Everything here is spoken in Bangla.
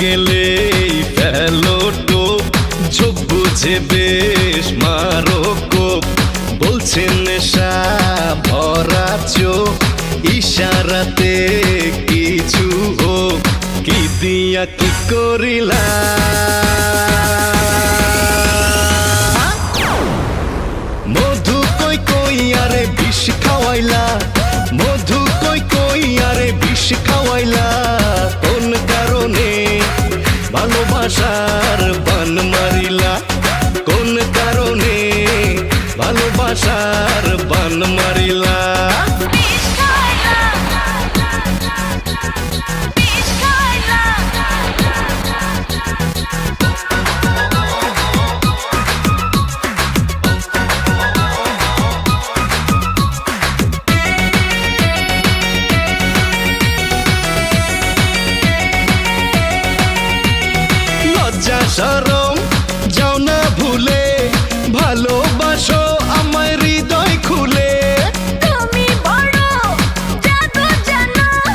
গেলে ফেলো টোপ ঝোঁক বুঝে বেশ মারো কোপ। বলছেন নেশা, ভরা চোখ, ইশারাতে কিছু হোক। কি দিয়া কি করিলা? মধু কই কই আরে বিষ খাওয়াইলা? মধু কই কই আরে বিষ খাওয়া ভালোবাসার বান মারিলা? কোন কারণে ভালোবাসার বান Cerro.